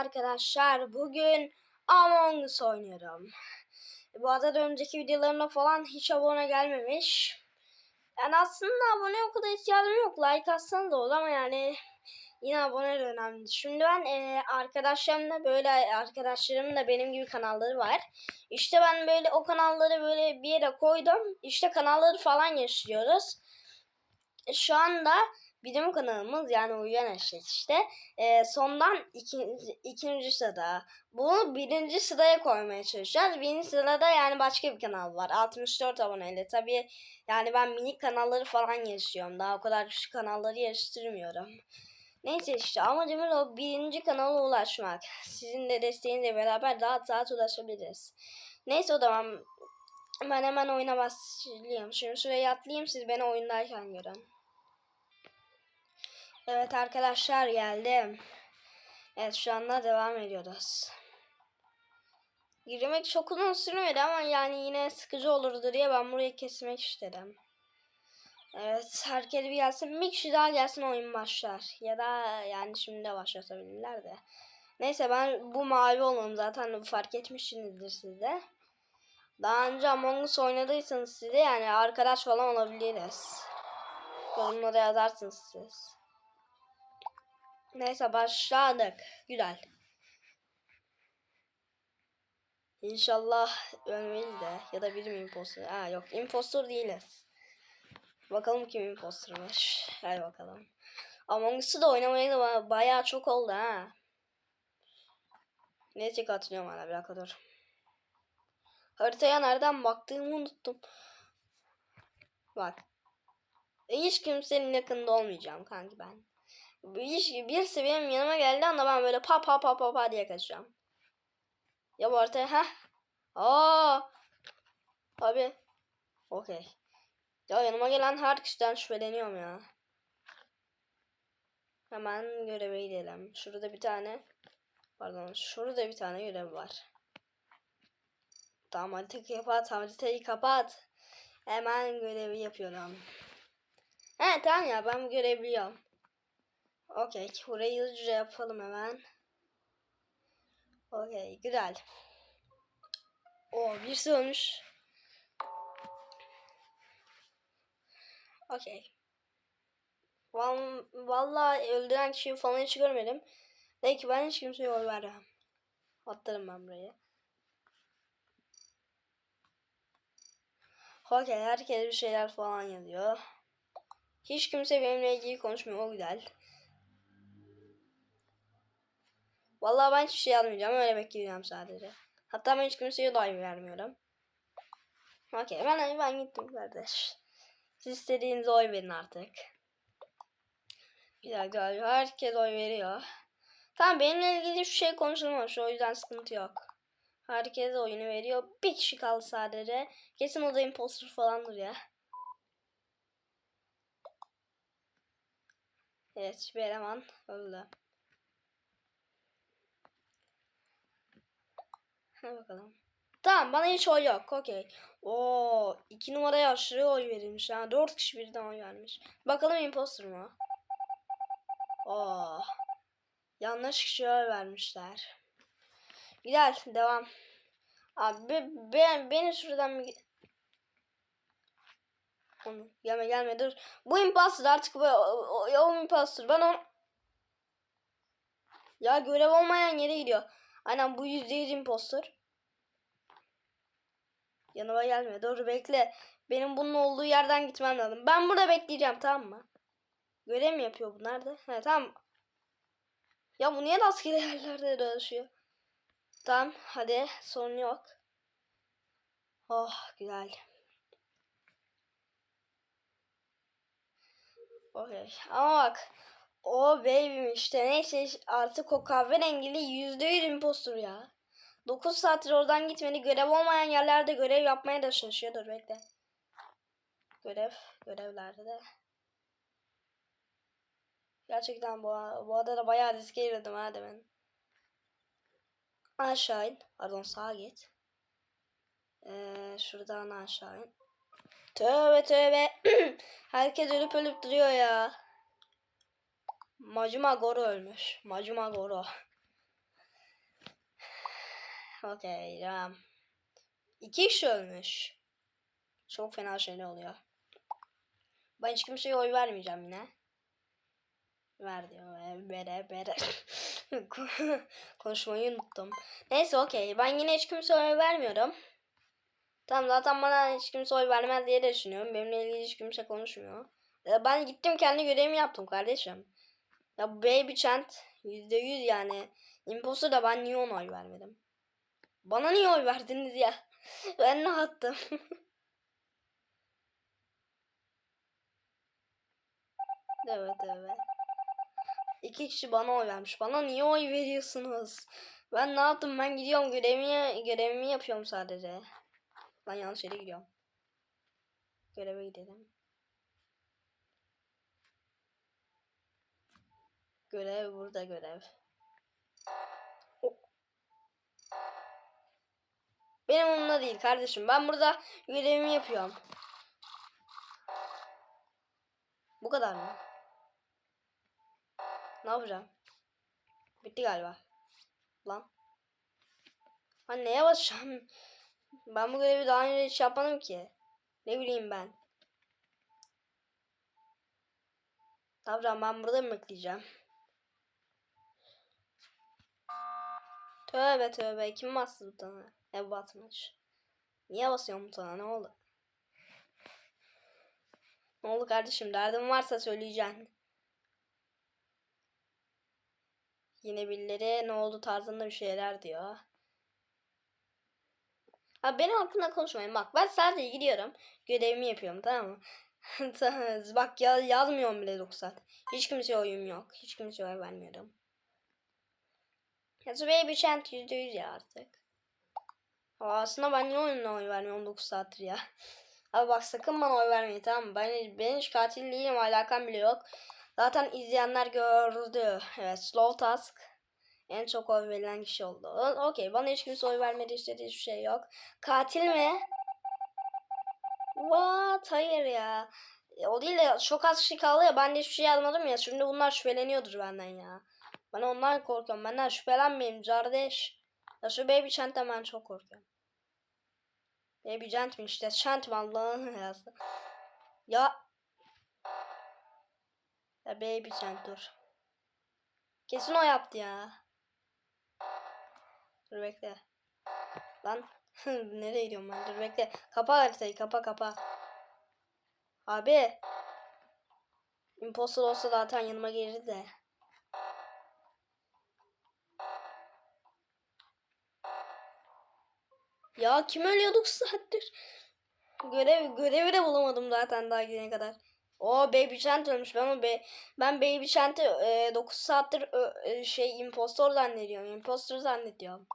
arkadaşlar. Bugün Among Us oynuyorum. Bu arada önceki videolarımda falan hiç abone gelmemiş. Yani aslında abone o kadar ihtiyacım yok. Like atsanız da olur ama yani yine abone önemli. Şimdi ben e, arkadaşlarımla böyle arkadaşlarımın da benim gibi kanalları var. İşte ben böyle o kanalları böyle bir yere koydum. İşte kanalları falan yaşıyoruz. Şu anda bizim kanalımız yani Uyuyan Eşek işte e, sondan ikinci, ikinci sırada. Bunu birinci sıraya koymaya çalışacağız. Birinci sırada yani başka bir kanal var. 64 aboneyle. Tabii yani ben minik kanalları falan yarışıyorum. Daha o kadar küçük kanalları yarıştırmıyorum. Neyse işte amacımız o birinci kanala ulaşmak. Sizin de desteğinizle beraber daha rahat ulaşabiliriz. Neyse o zaman ben hemen oyuna başlayayım. Şimdi şuraya atlayayım siz beni oyundayken görün. Evet arkadaşlar geldim. Evet şu anda devam ediyoruz. Girmek çok uzun sürmedi ama yani yine sıkıcı olurdu diye ben burayı kesmek istedim. Evet herkes bir gelsin. Bir kişi daha gelsin oyun başlar. Ya da yani şimdi de başlatabilirler de. Neyse ben bu mavi olmam zaten fark etmişsinizdir siz de. Daha önce Among Us oynadıysanız size yani arkadaş falan olabiliriz. Yorumlara yazarsınız siz. Neyse başladık. Güzel. İnşallah ölmeyiz de ya da biri mi impostor? Ha yok impostor değiliz. Bakalım kim impostormuş. Hadi bakalım. Among Us'u da oynamayı da bayağı çok oldu ha. Neyse katılıyorum hala bir dakika dur. Haritaya nereden baktığımı unuttum. Bak. Hiç kimsenin yakında olmayacağım kanki ben. Bir, birisi benim yanıma geldi anda ben böyle pa pa pa pa pa diye kaçacağım. Ya bu ortaya ha? Aa! Abi. Okey. Ya yanıma gelen her kişiden şüpheleniyorum ya. Hemen göreve gidelim. Şurada bir tane pardon şurada bir tane görev var. Tamam haritayı kapat haritayı kapat. Hemen görevi yapıyorum. He tamam ya ben bu görevi biliyorum. Okey. Burayı hızlıca yapalım hemen. Okey. Güzel. O birisi ölmüş. Okey. Vallahi öldüren kişiyi falan hiç görmedim. Belki ben hiç kimseye oy vermem. Atlarım ben burayı. Okey. Herkes bir şeyler falan yazıyor. Hiç kimse benimle ilgili konuşmuyor. O güzel. Vallahi ben hiçbir şey almayacağım. Öyle bekleyeceğim sadece. Hatta ben hiç kimseye dahi vermiyorum. Okey ben, ben gittim kardeş. Siz istediğinize oy verin artık. Güzel güzel. Herkes oy veriyor. Tamam benimle ilgili şu şey konuşulmamış. O yüzden sıkıntı yok. Herkes oyunu veriyor. Bir kişi kaldı sadece. Kesin o da imposter falandır ya. Evet bir eleman öldü. Hadi bakalım. Tamam bana hiç oy yok. Okey. Oo iki numaraya aşırı oy verilmiş. Yani dört kişi birden oy vermiş. Bakalım imposter mu? Oo. Yanlış kişiye oy vermişler. Güzel devam. Abi ben beni şuradan bir onu gelme gelme dur. Bu imposter artık bu o, o, o imposter. Ben onu ya görev olmayan yere gidiyor. Aynen bu yüzde yüz imposter. Yanıma gelme. Dur bekle. Benim bunun olduğu yerden gitmem lazım. Ben burada bekleyeceğim tamam mı? Görev mi yapıyor bu? Nerede? He tamam. Ya bu niye rastgele yerlerde dolaşıyor? Tamam hadi sorun yok. Oh güzel. Okey. Ama bak. O baby işte neyse artık o kahverengili yüzde yüz impostor ya. 9 saattir oradan gitmedi. Görev olmayan yerlerde görev yapmaya da çalışıyor. Dur bekle. Görev. Görevlerde de. Gerçekten bu, bu adada bayağı riske girdim ha demin. Aşağı in. Pardon sağa git. Ee, şuradan aşağı in. Tövbe tövbe. Herkes ölüp ölüp duruyor ya. Macuma Goro ölmüş. Macuma Goro. Okey tamam. İki kişi ölmüş. Çok fena şeyler oluyor. Ben hiç kimseye oy vermeyeceğim yine. Ver diyor. e, Bere bere. Konuşmayı unuttum. Neyse okey. Ben yine hiç kimseye oy vermiyorum. Tamam zaten bana hiç kimse oy vermez diye düşünüyorum. Benimle ilgili hiç kimse konuşmuyor. Ya ben gittim kendi görevimi yaptım kardeşim. Ya bu Baby Chant %100 yani. Imposter da ben niye ona oy vermedim? Bana niye oy verdiniz ya? Ben ne yaptım? evet evet. İki kişi bana oy vermiş. Bana niye oy veriyorsunuz? Ben ne yaptım? Ben gidiyorum görevimi, görevimi yapıyorum sadece. Ben yanlış yere gidiyorum. Göreve gidelim. Görev burada görev. Benim onunla değil kardeşim. Ben burada görevimi yapıyorum. Bu kadar mı? Ne yapacağım? Bitti galiba. Lan. Ha neye basacağım? Ben bu görevi daha önce hiç yapmadım ki. Ne bileyim ben. Tamam ben burada mı bekleyeceğim? Tövbe tövbe kim bastı butona? Ev batmış. Niye basıyorum butona ne oldu? Ne oldu kardeşim derdin varsa söyleyeceksin. Yine birileri ne oldu tarzında bir şeyler diyor. Ha benim hakkında konuşmayın. Bak ben sadece gidiyorum. Görevimi yapıyorum tamam mı? Bak ya, yazmıyorum bile 9 saat. Hiç kimseye oyum yok. Hiç kimseye oy vermiyorum. Ya Baby Chant %100 ya artık. Ama aslında ben niye oyununa oy vermiyorum 9 saattir ya. Abi bak sakın bana oy vermeyin tamam mı? Ben, ben hiç katil değilim alakam bile yok. Zaten izleyenler gördü. Evet Slow Task en çok oy verilen kişi oldu. Okey bana hiç kimse oy vermedi istediği hiçbir şey yok. Katil mi? What? Hayır ya. E, O değil de çok az kişi kaldı ya ben de hiçbir şey yazmadım ya. Şimdi bunlar şüpheleniyordur benden ya. Ben ondan korkuyorum. Benden şüphelenmeyin kardeş. Ya şu Baby Chant'ten ben çok korkuyorum. Baby Chant mi işte? Chant mi Allah'ın yazdı. Ya. Ya Baby Chant dur. Kesin o yaptı ya. Dur bekle. Lan. Nereye gidiyorum ben? Dur bekle. Kapa haritayı. Kapa kapa. Abi. Imposter olsa zaten yanıma gelirdi de. Ya kim ölüyorduk saattir? Görev görevi de bulamadım zaten daha gidene kadar. O Baby Chant ölmüş. Ben o be, ben Baby Chant'i e, 9 saattir e, şey impostor zannediyorum. Impostor zannediyorum.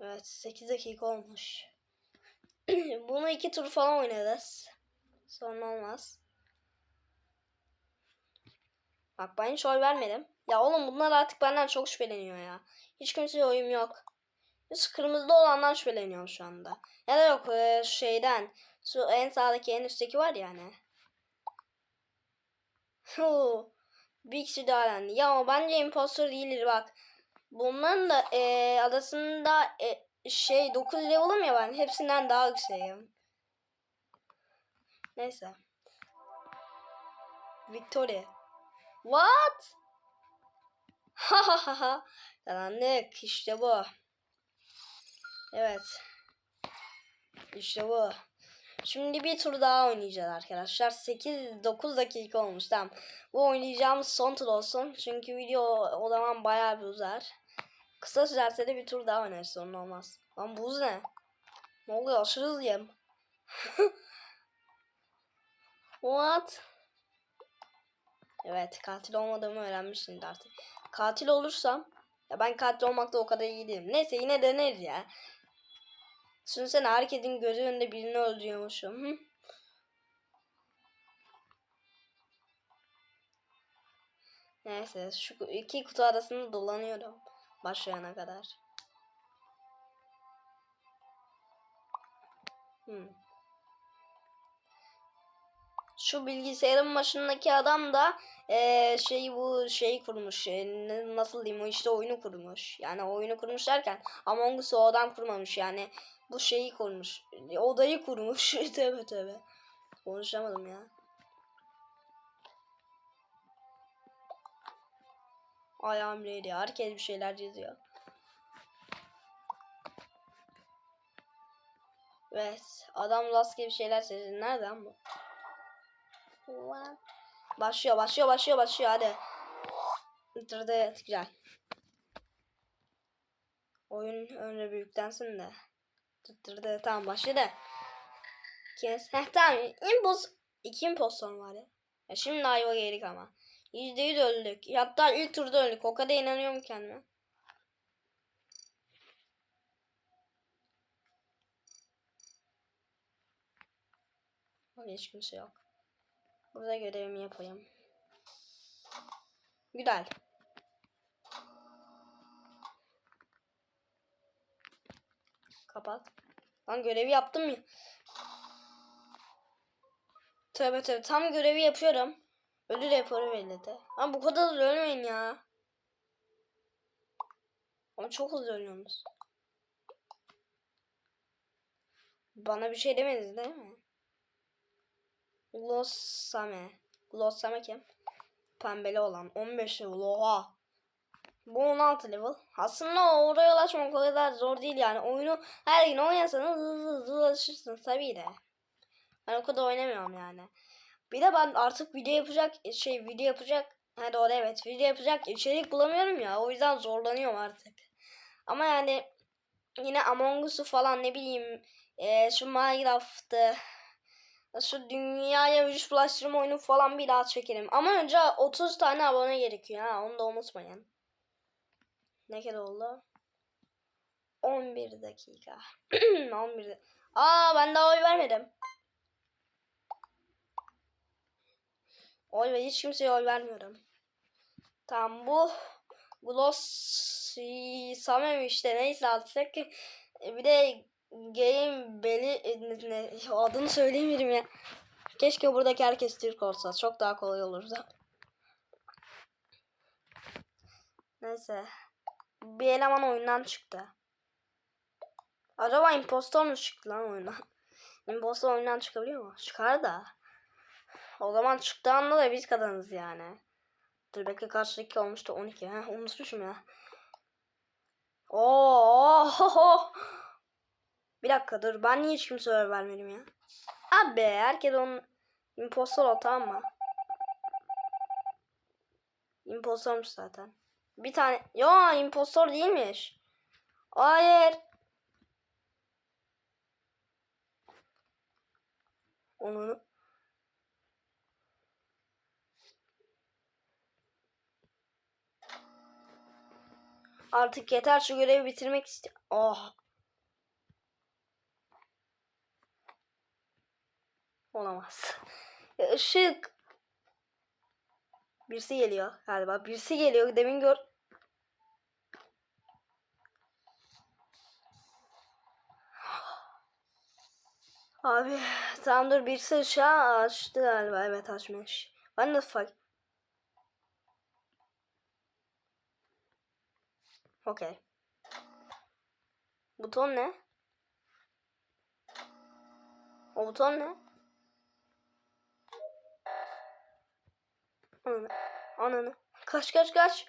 Evet 8 dakika olmuş. Bunu iki tur falan oynarız. Sorun olmaz. Bak ben hiç oy vermedim. Ya oğlum bunlar artık benden çok şüpheleniyor ya. Hiç kimseye oyum yok. Biz kırmızıda olandan şüpheleniyorum şu anda. Ya da yok e, şeyden. Şu en sağdaki en üstteki var ya hani. Huu, bir kişi daha elendi. Ya ama bence impostor değildir bak. Bunların da e, adasında e, şey 9 level'ım ya ben. Hepsinden daha yükseğim. Neyse. Victoria. What? Ha ha ha ha. Karanlık işte bu. Evet. İşte bu. Şimdi bir tur daha oynayacağız arkadaşlar. 8-9 dakika olmuş. Tamam. Bu oynayacağımız son tur olsun. Çünkü video o zaman bayağı bir uzar. Kısa sürerse de bir tur daha oynarız. Sorun olmaz. Lan buz ne? Ne oluyor? Aşırı hızlıyım. What? Evet katil olmadığımı öğrenmişsin artık. Katil olursam ya ben katil olmakta o kadar iyi değilim. Neyse yine deneriz ya. Düşünsene herkesin gözü önünde birini öldürüyormuşum. Neyse şu iki kutu arasında dolanıyorum. Başlayana kadar. Hmm. şu bilgisayarın başındaki adam da eee şey bu şeyi kurmuş. E, nasıl diyeyim o işte oyunu kurmuş. Yani oyunu kurmuş derken Among Us'u o adam kurmamış yani. Bu şeyi kurmuş. e, Odayı kurmuş. tövbe tövbe. Konuşamadım ya. Ayağım ready. Herkes bir şeyler yazıyor. Evet. Adam rastgele bir şeyler söyledi. Nereden bu? Başlıyor, başlıyor, başlıyor, başlıyor. Hadi. Bitirdi. Güzel. Oyun önce büyüklensin de. Tutturdu. Tamam başladı. Kes. Heh tamam. Impos iki impostor var ya. ya şimdi ayva yedik ama. Yüzde yüz öldük. Hatta ilk turda öldük. O kadar inanıyorum kendime. Hiç kimse yok. Burada görevimi yapayım. Güzel. Kapat. Lan görevi yaptım ya. Tövbe tövbe tam görevi yapıyorum. Ölü raporu verildi. Ama bu kadar da ölmeyin ya. Ama çok hızlı ölüyorsunuz. Bana bir şey demediniz değil mi? Glossame. Glossame kim? Pembeli olan. 15 level. Oha. Bu 16 level. Aslında oraya ulaşmak o kadar zor değil yani. Oyunu her gün oynasanız hızlı hızlı ulaşırsınız tabii de. Ben o kadar oynamıyorum yani. Bir de ben artık video yapacak şey video yapacak ha doğru evet video yapacak içerik bulamıyorum ya o yüzden zorlanıyorum artık. Ama yani yine Among Us'u falan ne bileyim e, şu Minecraft'ı şu dünyaya vücut bulaştırma oyunu falan bir daha çekelim. Ama önce 30 tane abone gerekiyor ha onu da unutmayın. Ne kadar oldu? 11 dakika. 11 da- Aa ben daha oy vermedim. Oy ve hiç kimseye oy vermiyorum. Tamam bu Glossy Samem işte neyse artık. Bir de Game Belly ne, adını söyleyemiyorum ya. Keşke buradaki herkes Türk olsa. Çok daha kolay olurdu. Neyse. Bir eleman oyundan çıktı. Acaba impostor mu çıktı lan oyundan? Impostor oyundan çıkabiliyor mu? Çıkar da. O zaman çıktığı anda da biz kazanırız yani. Dur bekle kaç dakika olmuştu 12. Heh, unutmuşum ya. Oo. Bir dakika dur ben niye hiç kimseye oy vermedim ya? Abi herkes onun impostor o tamam mı? İmpostormuş zaten. Bir tane. Yo impostor değilmiş. Hayır. Onu Artık yeter şu görevi bitirmek istiyorum. Oh. Olamaz. Ya Işık. Birisi geliyor galiba. Birisi geliyor. Demin gör. Abi tamam dur birisi ışığı açtı galiba. Evet açmış. Ben de fuck. Okey. Buton ne? O buton ne? Ananı. Ananı. Kaç kaç kaç.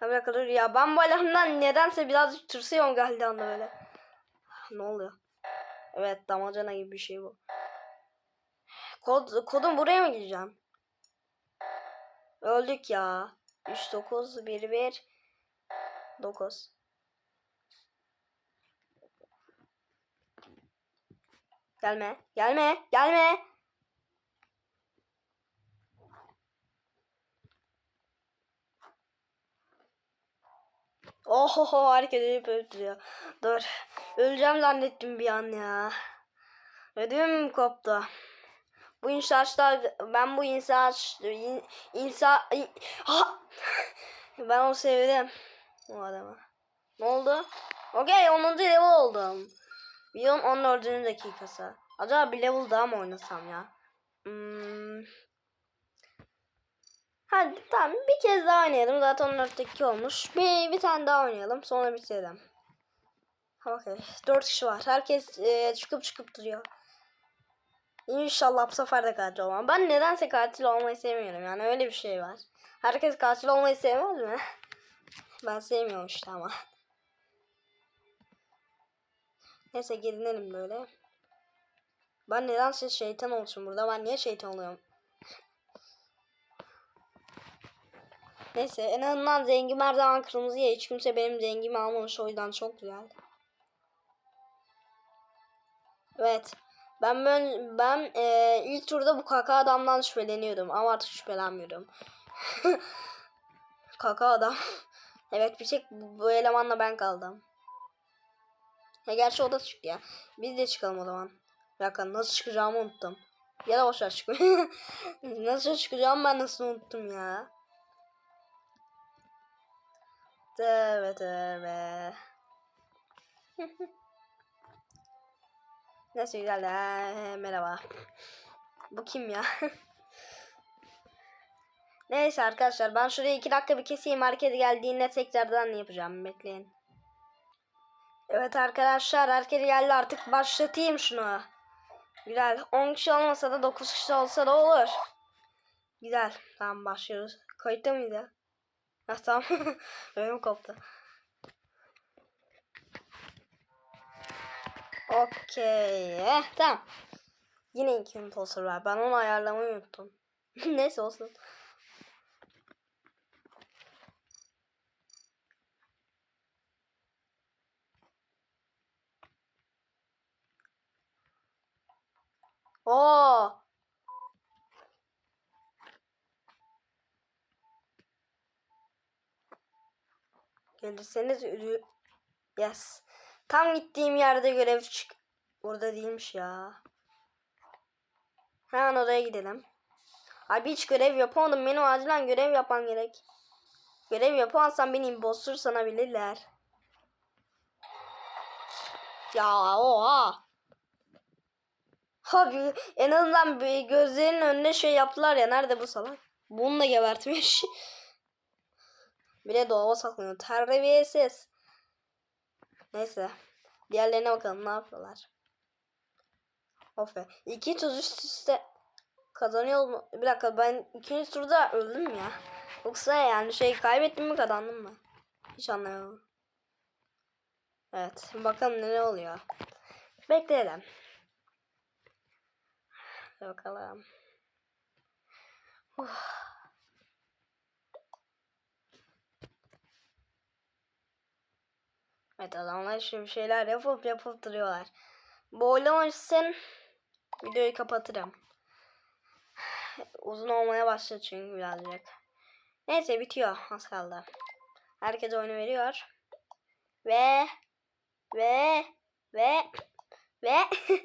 Ha bir dakika dur ya. Ben bu alarmdan nedense birazcık tırsıyorum anda böyle. Ne oluyor? Evet damacana gibi bir şey bu. Kod, kodum buraya mı gireceğim? Öldük ya. 3 9 1 1 9 Gelme, gelme, gelme. Oho herkes ölüp öldürüyor. Dur. Öleceğim zannettim bir an ya. Ödüm koptu. Bu inşaatlar ben bu inşaat in, insa in- ben onu sevdim. O adamı. Ne oldu? Okey 10. level oldum. Videonun 14. dakikası. Acaba bir level daha mı oynasam ya? Hmm. Hadi tamam bir kez daha oynayalım. Zaten 14 dakika olmuş. Bir, bir tane daha oynayalım. Sonra bitirelim. Okey. 4 kişi var. Herkes e, çıkıp çıkıp duruyor. İnşallah bu sefer de katil olmam. Ben nedense katil olmayı sevmiyorum. Yani öyle bir şey var. Herkes katil olmayı sevmez mi? Ben sevmiyorum işte ama. Neyse gelinelim böyle. Ben nedense şeytan olsun burada. Ben niye şeytan oluyorum? Neyse en azından zengin her zaman kırmızı ya. Hiç kimse benim zengimi almamış o yüzden çok güzel. Evet. Ben ben, ben e, ilk turda bu kaka adamdan şüpheleniyordum ama artık şüphelenmiyorum. kaka adam. evet bir tek bu, elemanla ben kaldım. Ya gerçi o da çıktı ya. Biz de çıkalım o zaman. Bir dakika nasıl çıkacağımı unuttum. Ya da boşver çıkmayı. nasıl çıkacağımı ben nasıl unuttum ya. Tövbe tövbe. Neyse güzel de merhaba. Bu kim ya? Neyse arkadaşlar ben şurayı iki dakika bir keseyim. Herkes geldiğinde tekrardan yapacağım. Bekleyin. Evet arkadaşlar herkes geldi artık başlatayım şunu. Güzel. 10 kişi olmasa da 9 kişi olsa da olur. Güzel. Tamam başlıyoruz. Kayıtta mıydı? Ha tamam. Öyle koptu. Okey. Eh, tamam. Yine iki imposter var. Ben onu ayarlamayı unuttum. Neyse olsun. Oo. Gelirseniz ürü... Yes. Tam gittiğim yerde görev çık... Burada değilmiş ya. Hemen oraya gidelim. Abi hiç görev yapamadım. Benim acilen görev yapmam gerek. Görev yapamazsam beni impostor sanabilirler. Ya oha. Abi en azından bir gözlerinin önüne şey yaptılar ya. Nerede bu salak? Bunu da gebertmiş. bir de dolaba saklanıyor. Terbiyesiz. Neyse. Diğerlerine bakalım ne yapıyorlar. Of be. İki tur üst üste kazanıyor mu? Bir dakika ben ikinci turda öldüm ya. Yoksa yani şey kaybettim mi kazandım mı? Hiç anlayamadım. Evet. Bakalım ne oluyor. Bekleyelim. Hadi bakalım. Uf. Evet adamlar şimdi şeyler yapıp yapıp duruyorlar. Bu oylama için videoyu kapatırım. Uzun olmaya başladı çünkü birazcık. Neyse bitiyor. Az kaldı. Herkes oyunu veriyor. Ve ve ve ve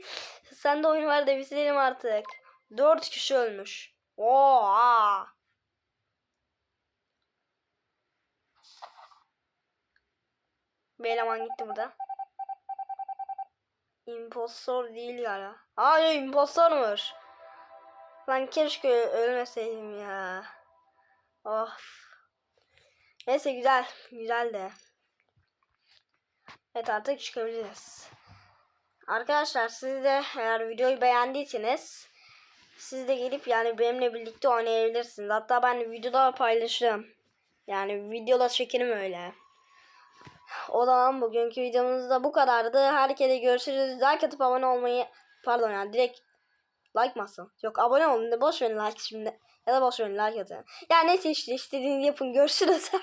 sen de oyunu ver de bitirelim artık. Dört kişi ölmüş. Oha. Bir eleman gitti burada. Impostor değil ya. Hayır impostormuş. Lan keşke ölmeseydim ya. Of. Neyse güzel. Güzel de. Evet artık çıkabiliriz. Arkadaşlar siz de eğer videoyu beğendiyseniz siz de gelip yani benimle birlikte oynayabilirsiniz. Hatta ben videoda paylaşırım. Yani videoda çekerim öyle. O zaman bugünkü videomuz da bu kadardı. Herkese görüşürüz. Like atıp abone olmayı pardon yani direkt like masın. Yok abone olun da boş verin like şimdi. Ya da boş verin like atın. Yani neyse işte istediğinizi yapın. Görüşürüz.